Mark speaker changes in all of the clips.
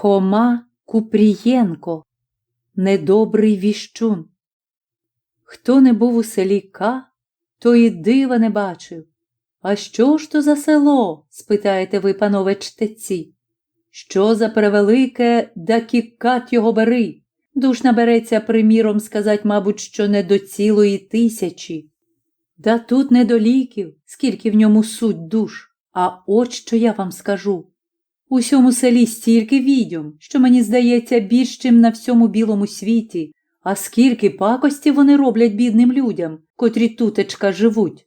Speaker 1: Хома Купрієнко, недобрий віщун. Хто не був у селі К, то і дива не бачив. А що ж то за село? спитаєте ви, панове чтеці. Що за превелике да кікат його бери? Душ набереться, приміром, сказать, мабуть, що не до цілої тисячі. Да тут не до ліків, скільки в ньому суть душ, а от що я вам скажу. У сьому селі стільки відьом, що мені здається більш чим на всьому білому світі, а скільки пакості вони роблять бідним людям, котрі тутечка живуть.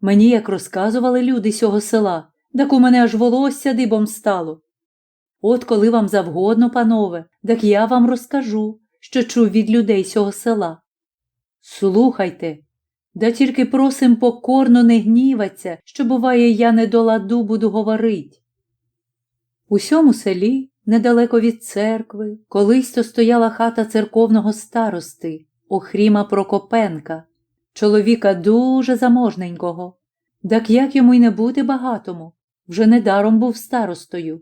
Speaker 1: Мені, як розказували люди сього села, так у мене аж волосся дибом стало. От коли вам завгодно, панове, так я вам розкажу, що чув від людей сього села. Слухайте, да тільки просим покорно не гніваться, що, буває, я не до ладу буду говорить. У сьому селі, недалеко від церкви, колись то стояла хата церковного старости, Охріма Прокопенка, чоловіка дуже заможненького. Так як йому й не бути багатому, вже недаром був старостою.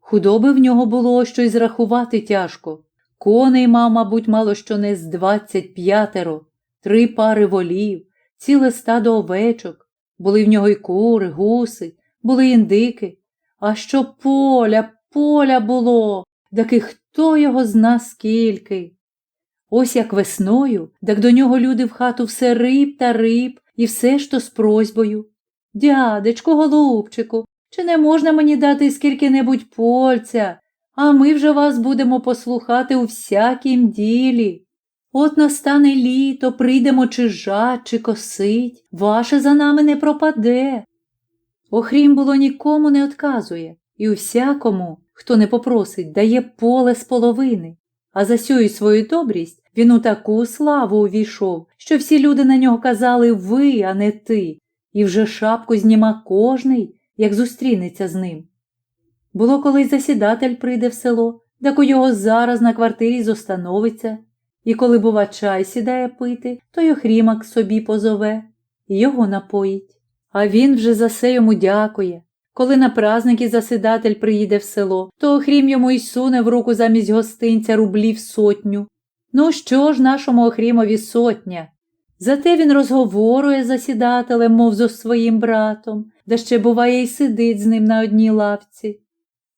Speaker 1: Худоби в нього було що й зрахувати тяжко. Коней мав, мабуть, мало що не з двадцять п'ятеро, три пари волів, ціле стадо овечок, були в нього й кури, гуси, були індики. А що поля, поля було, так і хто його зна скільки. Ось як весною, так до нього люди в хату все риб та риб, і все ж то з просьбою. Дядечку, голубчику, чи не можна мені дати скільки-небудь польця, а ми вже вас будемо послухати у всякім ділі. От настане літо, прийдемо чи жать, чи косить, ваше за нами не пропаде. Охрім було нікому не отказує, і усякому, хто не попросить, дає поле з половини, а за сю свою добрість він у таку славу увійшов, що всі люди на нього казали ви, а не ти, і вже шапку зніма кожний, як зустрінеться з ним. Було, коли засідатель прийде в село, так у його зараз на квартирі зостановиться, і коли, бува, чай сідає пити, то й охрімак собі позове і його напоїть. А він вже за се йому дякує. Коли на праздники засідатель приїде в село, то охрім йому й суне в руку замість гостинця рублів сотню. Ну що ж нашому охрімові сотня? Зате він розговорує з засідателем, мов зо своїм братом, да ще, буває, й сидить з ним на одній лавці.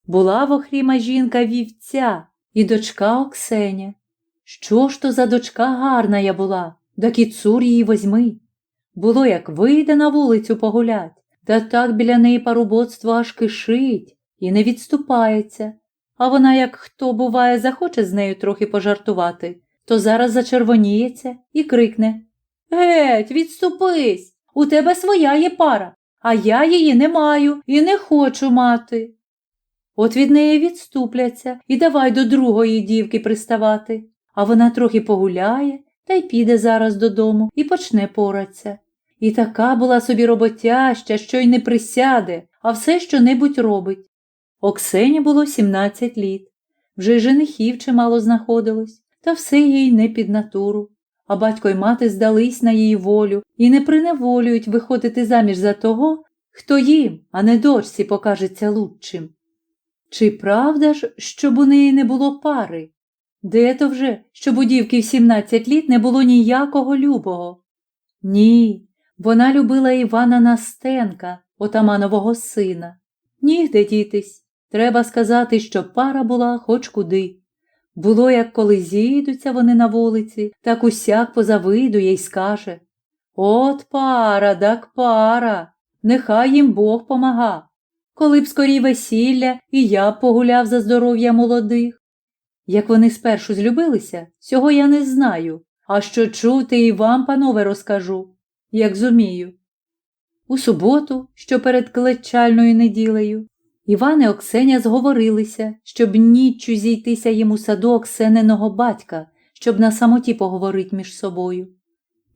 Speaker 1: Була в охріма жінка вівця і дочка Оксеня. Що ж то за дочка гарна я була, і цур її возьми. Було, як вийде на вулицю погулять, та так біля неї парубоцтво аж кишить і не відступається. А вона, як хто, буває, захоче з нею трохи пожартувати, то зараз зачервоніється і крикне Геть, відступись! У тебе своя є пара, а я її не маю і не хочу мати. От від неї відступляться і давай до другої дівки приставати, а вона трохи погуляє та й піде зараз додому і почне поратися. І така була собі роботяща, що й не присяде, а все що небудь робить. Оксені було 17 літ. Вже й женихів чимало знаходилось, та все їй не під натуру. А батько й мати здались на її волю і не приневолюють виходити заміж за того, хто їм, а не дочці, покажеться лучшим. Чи правда ж, щоб у неї не було пари? Де то вже, щоб у дівки в 17 літ не було ніякого любого? Ні, вона любила Івана Настенка, отаманового сина. Нігде дітись. Треба сказати, що пара була хоч куди. Було, як коли зійдуться вони на вулиці, так усяк позавидує й скаже От пара, так пара, нехай їм Бог помага. Коли б скорі весілля, і я б погуляв за здоров'я молодих. Як вони спершу злюбилися, цього я не знаю, а що чути і вам, панове, розкажу як зумію. У суботу, що перед клечальною неділею, Іван і Оксеня зговорилися, щоб ніччю зійтися їм у саду Оксениного батька, щоб на самоті поговорить між собою.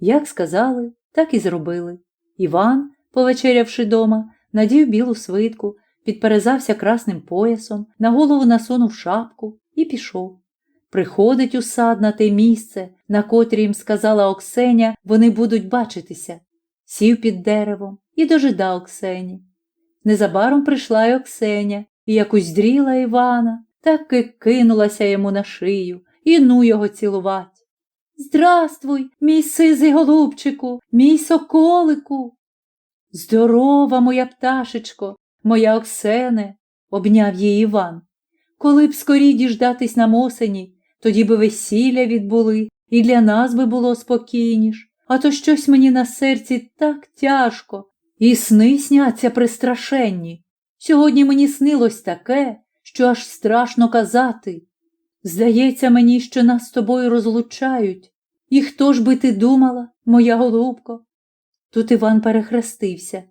Speaker 1: Як сказали, так і зробили. Іван, повечерявши дома, надів білу свитку, підперезався красним поясом, на голову насунув шапку і пішов. Приходить у сад на те місце, на котрі їм сказала Оксеня, вони будуть бачитися. Сів під деревом і дожидав Оксені. Незабаром прийшла й Оксеня і якось дріла Івана, так і кинулася йому на шию і ну його цілувать. Здравствуй, мій сизий голубчику, мій соколику. Здорова, моя пташечко, моя Оксене, обняв її Іван. Коли б скорій діждатись нам осені, тоді би весілля відбули, і для нас би було спокійніш, а то щось мені на серці так тяжко, і сни сняться пристрашенні. Сьогодні мені снилось таке, що аж страшно казати. Здається мені, що нас з тобою розлучають. І хто ж би ти думала, моя голубко? Тут Іван перехрестився.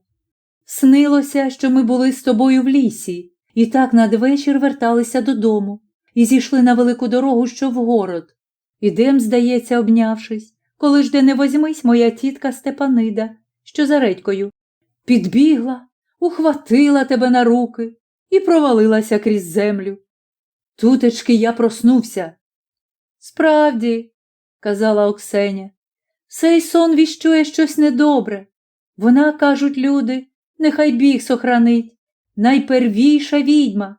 Speaker 1: Снилося, що ми були з тобою в лісі, і так надвечір верталися додому і зійшли на велику дорогу, що в город. Ідем, здається, обнявшись, коли ж де не возьмись моя тітка Степанида, що за редькою, підбігла, ухватила тебе на руки і провалилася крізь землю. Тутечки я проснувся. Справді, казала Оксеня, сей сон віщує щось недобре. Вона, кажуть люди, нехай біг сохранить, найпервіша відьма.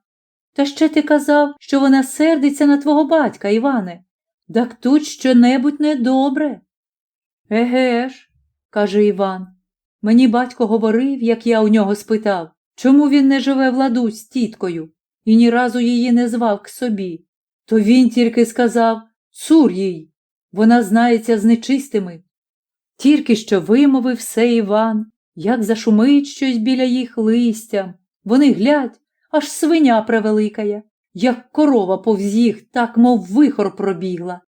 Speaker 1: Та ще ти казав, що вона сердиться на твого батька, Іване. Так тут що-небудь недобре. Еге ж, каже Іван. Мені батько говорив, як я у нього спитав, чому він не живе в ладу з тіткою і ні разу її не звав к собі. То він тільки сказав Цур їй, вона знається з нечистими. Тільки що вимовив все Іван, як зашумить щось біля їх листям. Вони глядь, аж свиня превеликая, як корова повз їх, так мов вихор пробігла.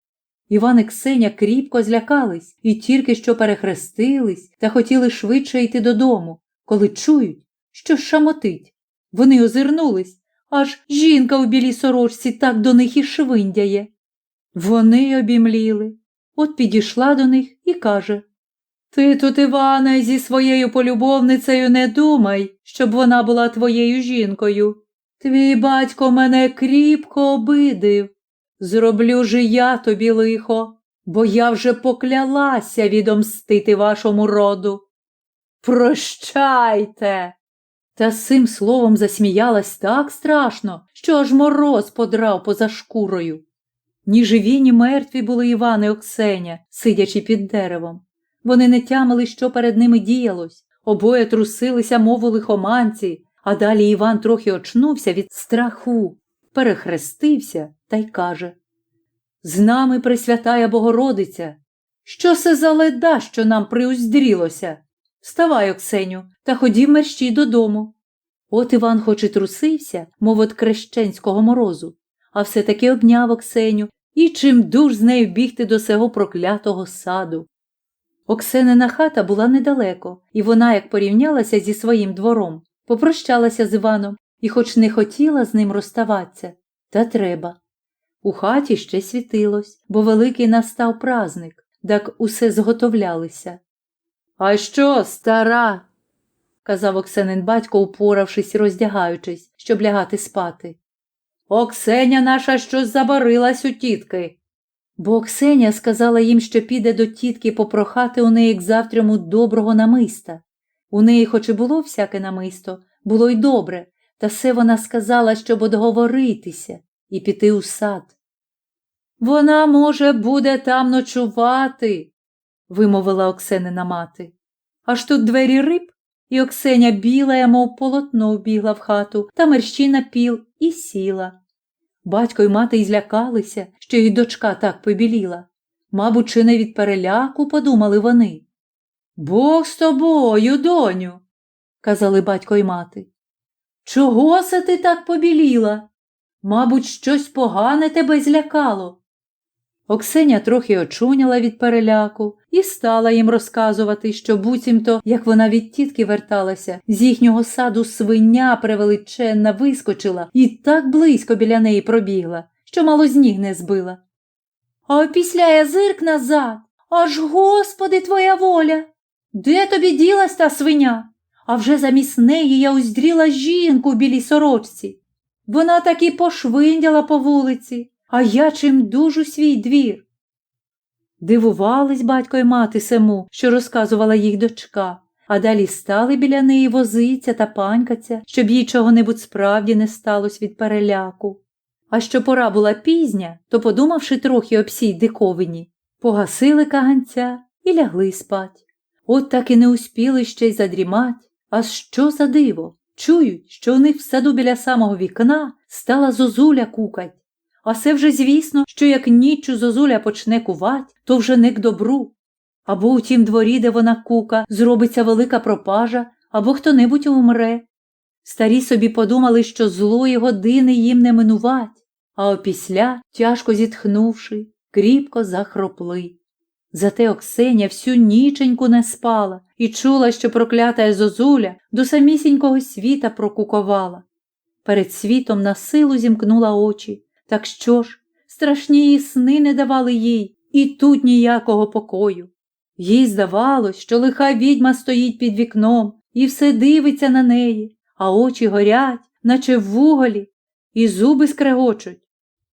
Speaker 1: Іван і Ксеня кріпко злякались і тільки що перехрестились та хотіли швидше йти додому, коли чують, що шамотить. Вони озирнулись, аж жінка у білій сорочці так до них і швиндяє. Вони обімліли. От підійшла до них і каже Ти тут, Іване, зі своєю полюбовницею не думай, щоб вона була твоєю жінкою. Твій батько мене кріпко обидив. Зроблю же я тобі лихо, бо я вже поклялася відомстити вашому роду. Прощайте. Та з цим словом засміялась так страшно, що аж мороз подрав поза шкурою. Ні живі, ні мертві були Іван і Оксеня, сидячи під деревом. Вони не тямили, що перед ними діялось, обоє трусилися, мов у лихоманці, а далі Іван трохи очнувся від страху, перехрестився та й каже З нами Пресвятая Богородиця. Що це за леда, що нам приуздрілося? Вставай, Оксеню, та ходім мерщій додому. От Іван хоч і трусився, мов от крещенського морозу, а все-таки обняв Оксеню і чим дуж з нею бігти до сего проклятого саду. Оксенина хата була недалеко, і вона, як порівнялася зі своїм двором, попрощалася з Іваном і хоч не хотіла з ним розставатися, та треба. У хаті ще світилось, бо великий настав праздник, так усе зготовлялися. А що, стара? казав Оксенин батько, упоравшись і роздягаючись, щоб лягати спати. Оксеня наша щось забарилась у тітки. Бо Оксеня сказала їм, що піде до тітки попрохати у неї к завтряму доброго намиста. У неї, хоч і було всяке намисто, було й добре, та все вона сказала, щоб одговоритися і піти у сад. Вона, може, буде там ночувати, вимовила Оксенина мати. Аж тут двері риб, і Оксеня біла, мов полотно, вбігла в хату та мерщі на піл і сіла. Батько й мати й злякалися, що й дочка так побіліла. Мабуть, чи не від переляку, подумали вони. Бог з тобою, доню, казали батько й мати. Чого се ти так побіліла? Мабуть, щось погане тебе злякало. Оксеня трохи очуняла від переляку і стала їм розказувати, що буцімто, як вона від тітки верталася, з їхнього саду свиня превеличенна вискочила і так близько біля неї пробігла, що мало з ніг не збила. А опісля я зирк назад. Аж господи, твоя воля. Де тобі ділась та свиня? А вже замість неї я уздріла жінку в білій сорочці. Вона так і пошвиндяла по вулиці, а я чим дужу свій двір. Дивувались батько й мати сему, що розказувала їх дочка, а далі стали біля неї возиться та панькаться, щоб їй чого-небудь справді не сталося від переляку. А що пора була пізня, то, подумавши трохи об сій диковині, погасили каганця і лягли спать. От так і не успіли ще й задрімать. А що за диво? Чують, що у них в саду біля самого вікна стала зозуля кукать. А це вже звісно, що як ніччю зозуля почне кувать, то вже не к добру. Або у тім дворі, де вона кука, зробиться велика пропажа, або хто-небудь умре. Старі собі подумали, що злої години їм не минувать, а опісля, тяжко зітхнувши, кріпко захропли. Зате Оксеня всю ніченьку не спала і чула, що проклята зозуля до самісінького світа прокуковала. Перед світом на силу зімкнула очі. Так що ж, страшні її сни не давали їй, і тут ніякого покою. Їй здавалось, що лиха відьма стоїть під вікном і все дивиться на неї, а очі горять, наче в вуголі, і зуби скрегочуть.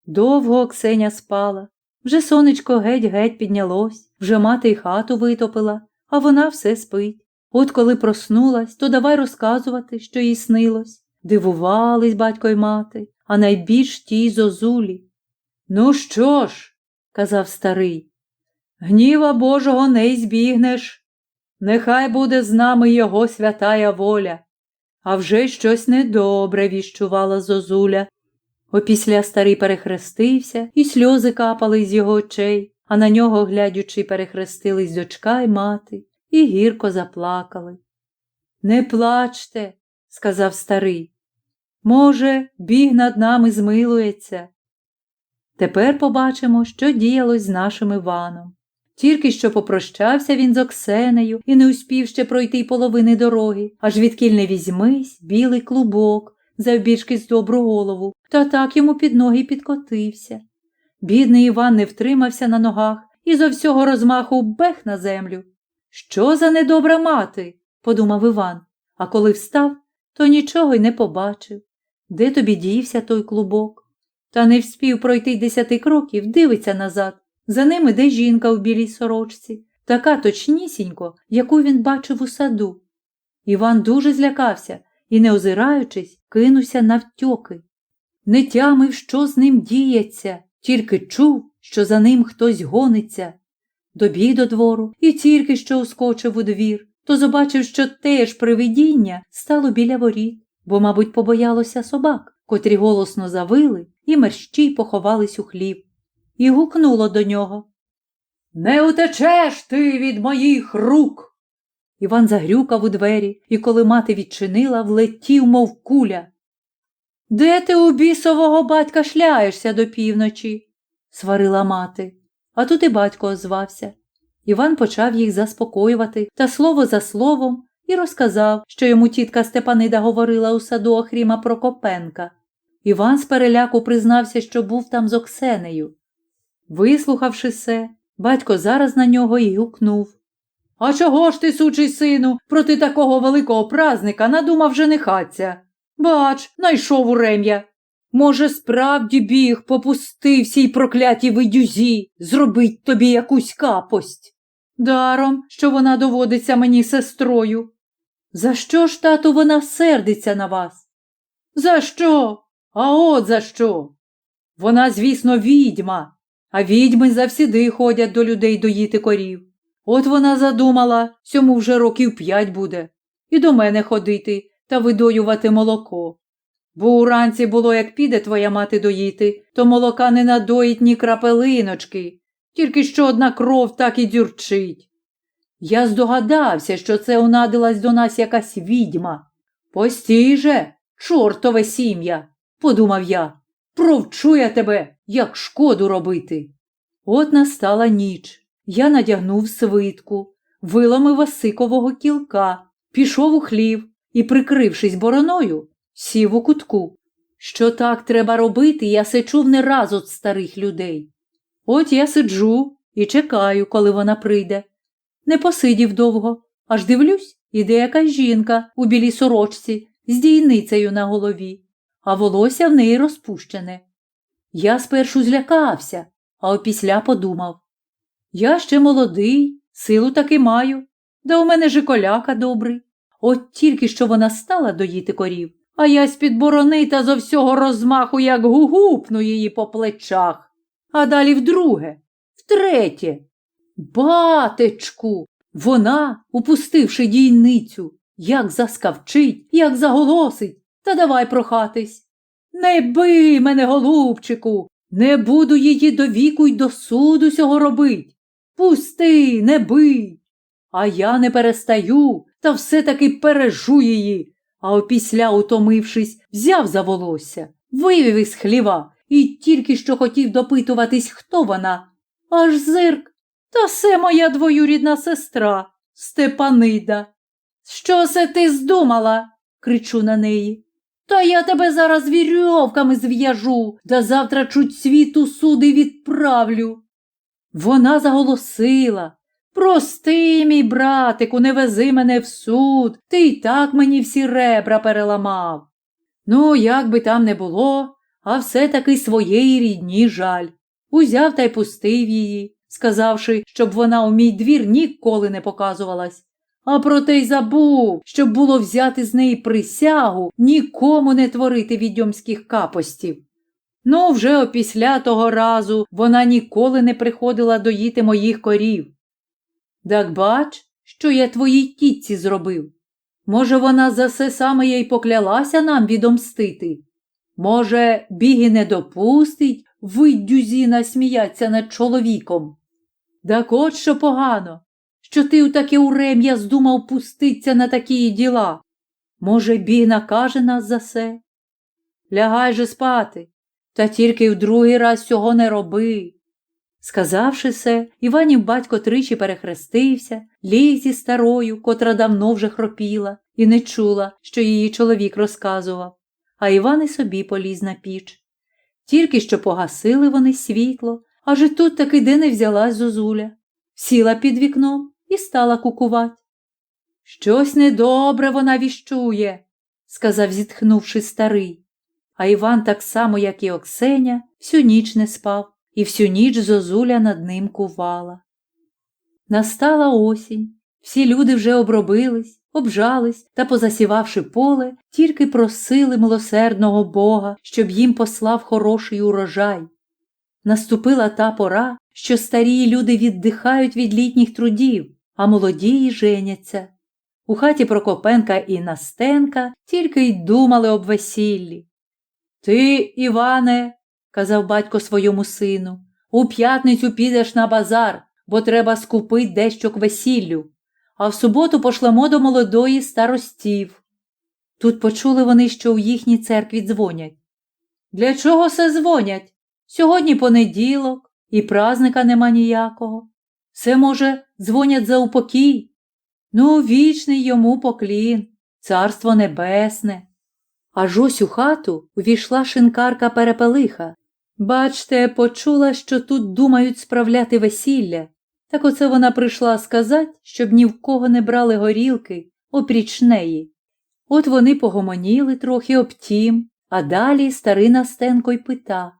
Speaker 1: Довго Оксеня спала. Вже сонечко геть-геть піднялось, вже мати й хату витопила, а вона все спить. От коли проснулась, то давай розказувати, що їй снилось. Дивувались батько й мати, а найбільш тій зозулі. Ну що ж, казав старий, гніва Божого не збігнеш. Нехай буде з нами його святая воля. А вже щось недобре віщувала зозуля. Опісля старий перехрестився, і сльози капали з його очей, а на нього, глядючи, перехрестились дочка й мати, і гірко заплакали. Не плачте, сказав старий. Може, біг над нами змилується. Тепер побачимо, що діялось з нашим Іваном. Тільки що попрощався він з Оксенею і не успів ще пройти половини дороги, аж відкіль не візьмись білий клубок, завбільшки з добру голову, та так йому під ноги підкотився. Бідний Іван не втримався на ногах і зо всього розмаху бех на землю. Що за недобра мати? подумав Іван, а коли встав, то нічого й не побачив. Де тобі дівся той клубок? Та не вспів пройти десяти кроків, дивиться назад. За ним іде жінка в білій сорочці, така точнісінько, яку він бачив у саду. Іван дуже злякався і, не озираючись, кинувся навтьоки. Не тямив, що з ним діється, тільки чув, що за ним хтось гониться. Добіг до двору і тільки що ускочив у двір, то побачив, що теж привидіння стало біля воріт, бо, мабуть, побоялося собак, котрі голосно завили і мерщій поховались у хлів, і гукнуло до нього. Не утечеш ти від моїх рук. Іван загрюкав у двері, і коли мати відчинила, влетів, мов куля. Де ти у бісового батька шляєшся до півночі? сварила мати. А тут і батько озвався. Іван почав їх заспокоювати та слово за словом і розказав, що йому тітка Степанида говорила у саду Охріма Прокопенка. Іван з переляку признався, що був там з Оксенею. Вислухавши все, батько зараз на нього й гукнув. А чого ж ти, сучий сину, проти такого великого празника надумав женихаться? Бач, найшов у рем'я. Може, справді біг попустив сій проклятій видюзі, зробить тобі якусь капость. Даром, що вона доводиться мені сестрою. За що ж, тату, вона сердиться на вас? За що? А от за що? Вона, звісно, відьма, а відьми завсіди ходять до людей доїти корів. От вона задумала, сьому вже років п'ять буде, і до мене ходити та видоювати молоко. Бо уранці було, як піде твоя мати доїти, то молока не надоїть ні крапелиночки, тільки що одна кров так і дюрчить. Я здогадався, що це унадилась до нас якась відьма. Постій же, чортове сім'я, подумав я, провчу я тебе, як шкоду робити. От настала ніч. Я надягнув свитку, виломив осикового кілка, пішов у хлів і, прикрившись бороною, сів у кутку. Що так треба робити, я се чув не раз от старих людей. От я сиджу і чекаю, коли вона прийде. Не посидів довго, аж дивлюсь, іде якась жінка у білій сорочці з дійницею на голові, а волосся в неї розпущене. Я спершу злякався, а опісля подумав. Я ще молодий, силу таки маю, да у мене же коляка добрий. От тільки що вона стала доїти корів, а я з-під борони та зо всього розмаху, як гугупну її по плечах, а далі вдруге, втретє. Батечку, вона, упустивши дійницю, як заскавчить, як заголосить, та давай прохатись. Не бий мене, голубчику, не буду її до віку й до суду сього робить. Пусти, не бий. А я не перестаю, та все-таки пережу її. А опісля, утомившись, взяв за волосся, вивів із хліва тільки що хотів допитуватись, хто вона. Аж зирк. Та це моя двоюрідна сестра, Степанида. Що се ти здумала? кричу на неї. Та я тебе зараз вірьовками зв'яжу, да завтра чуть світу суди відправлю. Вона заголосила. Прости, мій братику, не вези мене в суд, ти й так мені всі ребра переламав. Ну, як би там не було, а все-таки своєї рідні жаль. Узяв та й пустив її, сказавши, щоб вона у мій двір ніколи не показувалась. А проте й забув, щоб було взяти з неї присягу нікому не творити відьомських капостів. Ну, вже опісля того разу вона ніколи не приходила доїти моїх корів. Так бач, що я твоїй тітці зробив. Може, вона за все саме їй поклялася нам відомстити? Може, біги не допустить виддюзіна сміяться над чоловіком? Так от що погано, що ти у таке урем'я здумав пуститься на такі діла. Може, біг накаже нас за се? Лягай же спати, та тільки в другий раз цього не роби. Сказавши се, Іванів батько тричі перехрестився, ліг зі старою, котра давно вже хропіла, і не чула, що її чоловік розказував, а Іван і собі поліз на піч. Тільки що погасили вони світло, аж і тут таки де не взялась зозуля, сіла під вікном і стала кукувати. Щось недобре вона віщує, сказав, зітхнувши старий. А Іван, так само, як і Оксеня, всю ніч не спав, і всю ніч зозуля над ним кувала. Настала осінь, всі люди вже обробились, обжались та, позасівавши поле, тільки просили милосердного Бога, щоб їм послав хороший урожай. Наступила та пора, що старі люди віддихають від літніх трудів, а молоді й женяться. У хаті Прокопенка і Настенка тільки й думали об весіллі. Ти, Іване, казав батько своєму сину, у п'ятницю підеш на базар, бо треба скупить дещо к весіллю, а в суботу пошлемо до молодої старостів. Тут почули вони, що у їхній церкві дзвонять. Для чого се дзвонять? Сьогодні понеділок, і празника нема ніякого. Все, може, дзвонять за упокій. Ну, вічний йому поклін, царство небесне. Аж ось у хату увійшла шинкарка перепелиха. Бачте, почула, що тут думають справляти весілля. Так оце вона прийшла сказати, щоб ні в кого не брали горілки опріч неї. От вони погомоніли трохи об тім, а далі старий Настенко й пита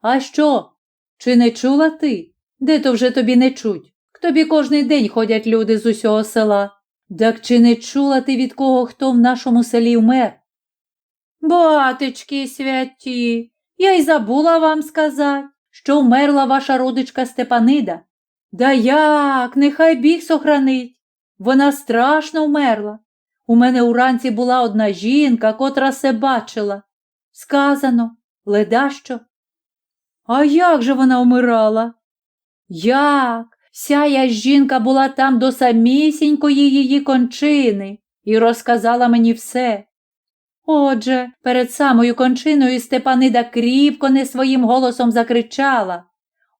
Speaker 1: А що? Чи не чула ти? Де то вже тобі не чуть? К тобі кожний день ходять люди з усього села. Так чи не чула ти від кого хто в нашому селі вмер? Батечки святі, я й забула вам сказати, що вмерла ваша родичка Степанида. Да як, нехай біг сохранить. Вона страшно вмерла. У мене уранці була одна жінка, котра се бачила. Сказано, ледащо. А як же вона вмирала? Як? Вся я жінка була там до самісінької її кончини і розказала мені все. Отже, перед самою кончиною Степанида кріпко не своїм голосом закричала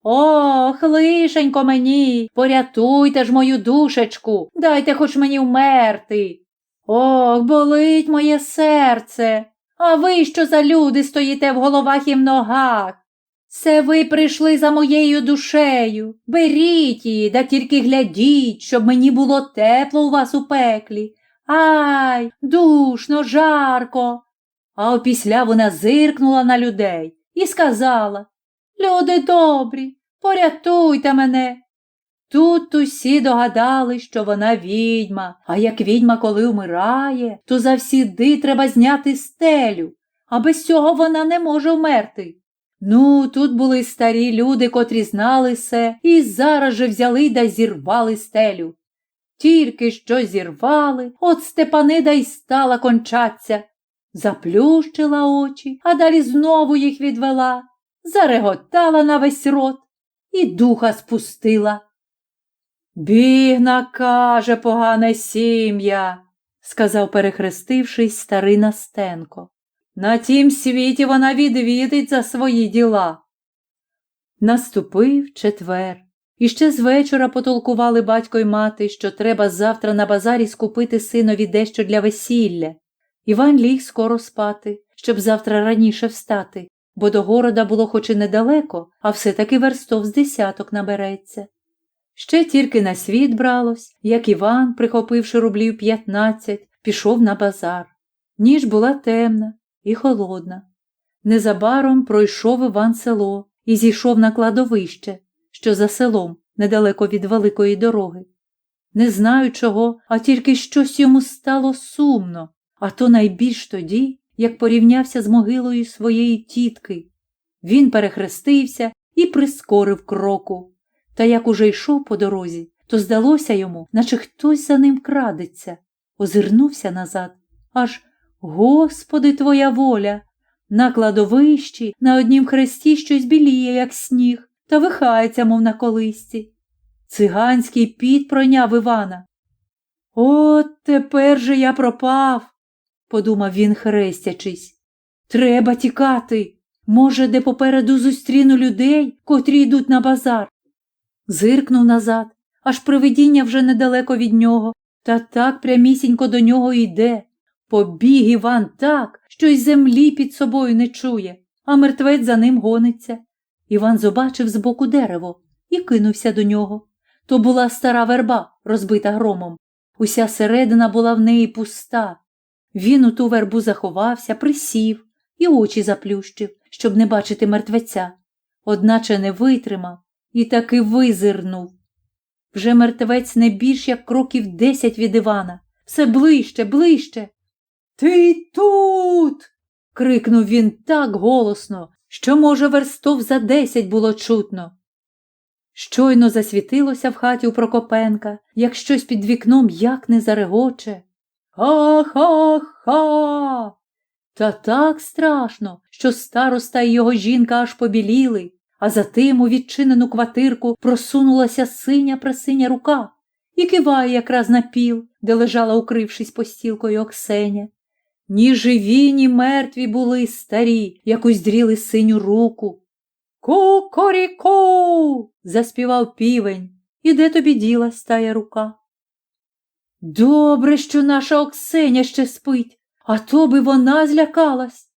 Speaker 1: Ох, лишенько мені, порятуйте ж мою душечку, дайте хоч мені вмерти. Ох, болить моє серце. А ви що за люди стоїте в головах і в ногах? Це ви прийшли за моєю душею. Беріть її, да тільки глядіть, щоб мені було тепло у вас у пеклі. Ай, душно, жарко. А опісля вона зиркнула на людей і сказала Люди добрі, порятуйте мене. Тут усі догадали, що вона відьма, а як відьма коли вмирає, то завсіди треба зняти стелю, а без цього вона не може вмерти. Ну, тут були старі люди, котрі знали се, і зараз же взяли да зірвали стелю. Тільки що зірвали, от Степанида й стала кончаться. Заплющила очі, а далі знову їх відвела, зареготала на весь рот і духа спустила. Бігна, каже, погане сім'я, сказав, перехрестившись, старий Настенко. На тім світі вона відвідить за свої діла. Наступив четвер. І ще з вечора потолкували батько й мати, що треба завтра на базарі скупити синові дещо для весілля. Іван ліг скоро спати, щоб завтра раніше встати, бо до города було хоч і недалеко, а все-таки верстов з десяток набереться. Ще тільки на світ бралось, як Іван, прихопивши рублів п'ятнадцять, пішов на базар. Ніж була темна і холодна. Незабаром пройшов Іван село і зійшов на кладовище, що за селом, недалеко від великої дороги. Не знаю чого, а тільки щось йому стало сумно, а то найбільш тоді, як порівнявся з могилою своєї тітки. Він перехрестився і прискорив кроку. Та як уже йшов по дорозі, то здалося йому, наче хтось за ним крадеться. Озирнувся назад. Аж Господи, твоя воля! На кладовищі на однім хресті щось біліє, як сніг, та вихається, мов на колисці. Циганський піт пройняв Івана. От тепер же я пропав, подумав він, хрестячись. Треба тікати. Може, де попереду зустріну людей, котрі йдуть на базар. Зиркнув назад, аж привидіння вже недалеко від нього, та так прямісінько до нього йде. Побіг Іван так, що й землі під собою не чує, а мертвець за ним гониться. Іван побачив збоку дерево і кинувся до нього. То була стара верба, розбита громом. Уся середина була в неї пуста. Він у ту вербу заховався, присів і очі заплющив, щоб не бачити мертвеця. Одначе не витримав і таки визирнув. Вже мертвець не більш як кроків десять від Івана. Все ближче, ближче. Ти тут. крикнув він так голосно, що, може, верстов за десять було чутно. Щойно засвітилося в хаті у Прокопенка, як щось під вікном як не зарегоче. Ха-ха-ха. Та так страшно, що староста і його жінка аж побіліли, а за тим у відчинену квартирку просунулася синя прасиня рука і киває якраз на піл, де лежала, укрившись постілкою Оксеня. Ні живі, ні мертві були старі, як уздріли синю руку. Ку-корі-ку! заспівав півень. І де тобі ділась тая рука? Добре, що наша Оксеня ще спить, а то би вона злякалась,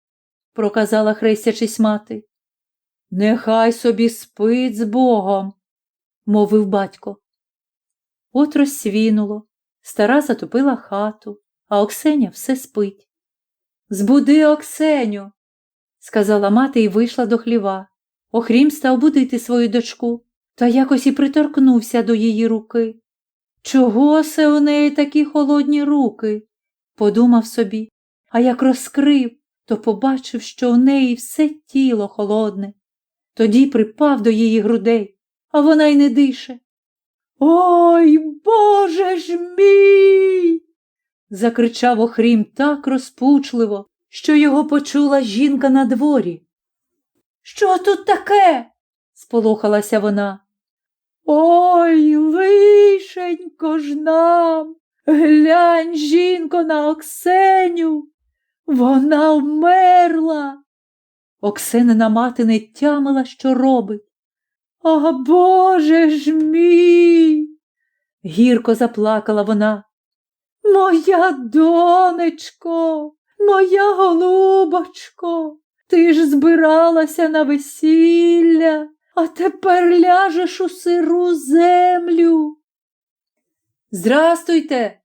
Speaker 1: проказала хрестячись мати. Нехай собі спить з Богом, мовив батько. От розсвінуло, стара затопила хату, а Оксеня все спить. Збуди Оксеню, сказала мати і вийшла до хліва. Охрім став будити свою дочку, та якось і приторкнувся до її руки. Чого се у неї такі холодні руки? подумав собі, а як розкрив, то побачив, що у неї все тіло холодне. Тоді припав до її грудей, а вона й не дише. Ой, Боже ж мій. закричав Охрім так розпучливо, що його почула жінка на дворі. Що тут таке? сполохалася вона. Ой, лишенько ж нам. Глянь, жінко, на Оксеню. Вона вмерла. Оксенина мати не тямила, що робить. А Боже ж мій. Гірко заплакала вона. Моя донечко, моя голубочко, ти ж збиралася на весілля, а тепер ляжеш у сиру землю. Здрастуйте,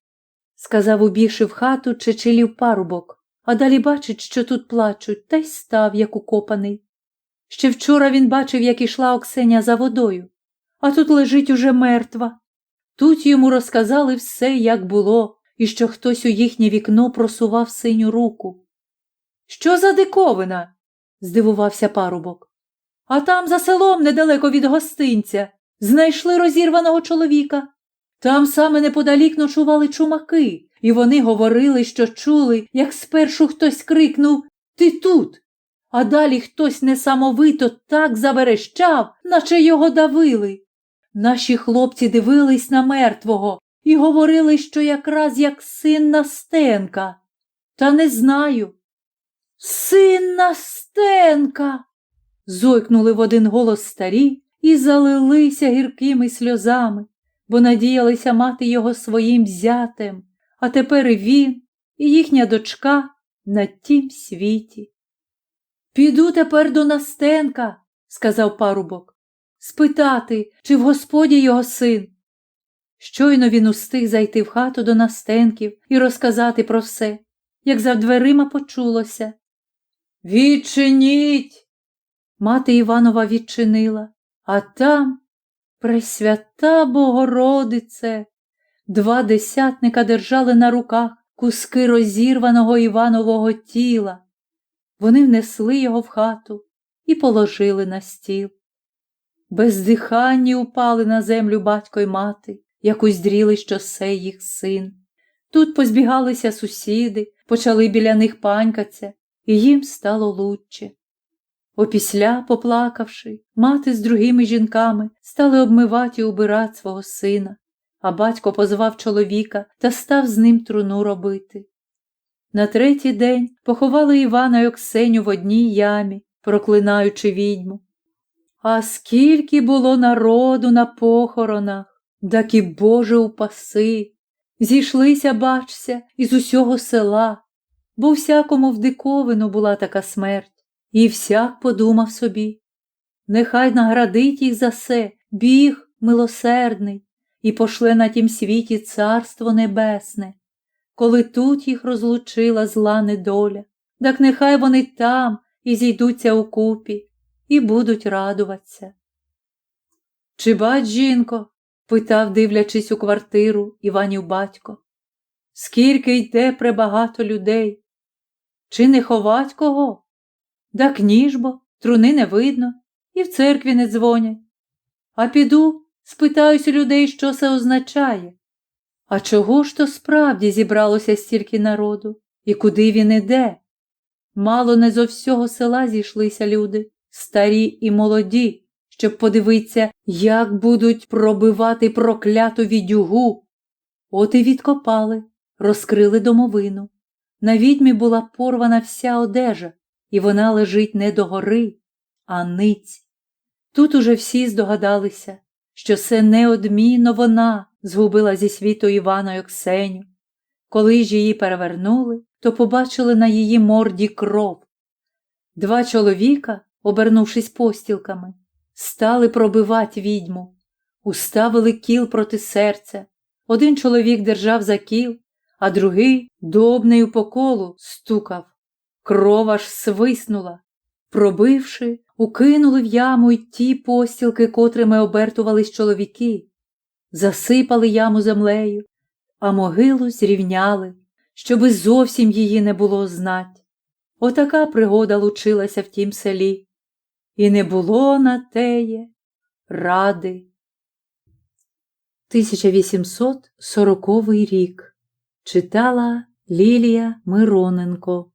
Speaker 1: сказав, убігши в хату чечилів парубок, а далі бачить, що тут плачуть, та й став, як укопаний. Ще вчора він бачив, як ішла Оксеня за водою, а тут лежить уже мертва. Тут йому розказали все, як було, і що хтось у їхнє вікно просував синю руку. Що за диковина? здивувався парубок. А там за селом недалеко від гостинця знайшли розірваного чоловіка. Там саме неподалік ночували чумаки, і вони говорили, що чули, як спершу хтось крикнув Ти тут. А далі хтось несамовито так заверещав, наче його давили. Наші хлопці дивились на мертвого і говорили, що якраз як син Настенка. Та не знаю. Син Настенка. Зойкнули в один голос старі і залилися гіркими сльозами, бо надіялися мати його своїм зятем, а тепер і він, і їхня дочка на тім світі. Піду тепер до Настенка, сказав парубок, спитати, чи в господі його син. Щойно він устиг зайти в хату до Настенків і розказати про все, як за дверима почулося. Відчиніть. Мати Іванова відчинила, а там Пресвята Богородице. Два десятника держали на руках куски розірваного Іванового тіла. Вони внесли його в хату і положили на стіл. Бездиханні упали на землю батько й мати, як уздріли, що це їх син. Тут позбігалися сусіди, почали біля них панькаться, і їм стало лучче. Опісля, поплакавши, мати з другими жінками стали обмивати і убирати свого сина, а батько позвав чоловіка та став з ним труну робити. На третій день поховали Івана й Оксеню в одній ямі, проклинаючи відьму. А скільки було народу на похоронах, так і Боже упаси. Зійшлися, бачся, із усього села, бо всякому в диковину була така смерть, і всяк подумав собі. Нехай наградить їх за се, біг милосердний, і пошле на тім світі царство небесне, коли тут їх розлучила зла недоля, так нехай вони там і зійдуться у купі, і будуть радуватися. Чи бач, жінко? питав, дивлячись у квартиру Іванів батько. Скільки йде пребагато людей? Чи не ховать кого? Так ніж бо, труни не видно, і в церкві не дзвонять. А піду, спитаюсь у людей, що це означає. А чого ж то справді зібралося стільки народу, і куди він іде? Мало не зо всього села зійшлися люди, старі і молоді, щоб подивитися, як будуть пробивати прокляту відюгу. От і відкопали, розкрили домовину. На відьмі була порвана вся одежа, і вона лежить не догори, а ниць. Тут уже всі здогадалися, що це неодмінно вона згубила зі світу Івана Оксеню. Коли ж її перевернули, то побачили на її морді кров. Два чоловіка, обернувшись постілками, стали пробивати відьму, уставили кіл проти серця. Один чоловік держав за кіл, а другий добнею по колу стукав. Кров аж свиснула. Пробивши, укинули в яму й ті постілки, котрими обертувались чоловіки, засипали яму землею, а могилу зрівняли, щоби зовсім її не було знать. Отака пригода лучилася в тім селі, і не було на теє ради. 1840 рік читала Лілія Мироненко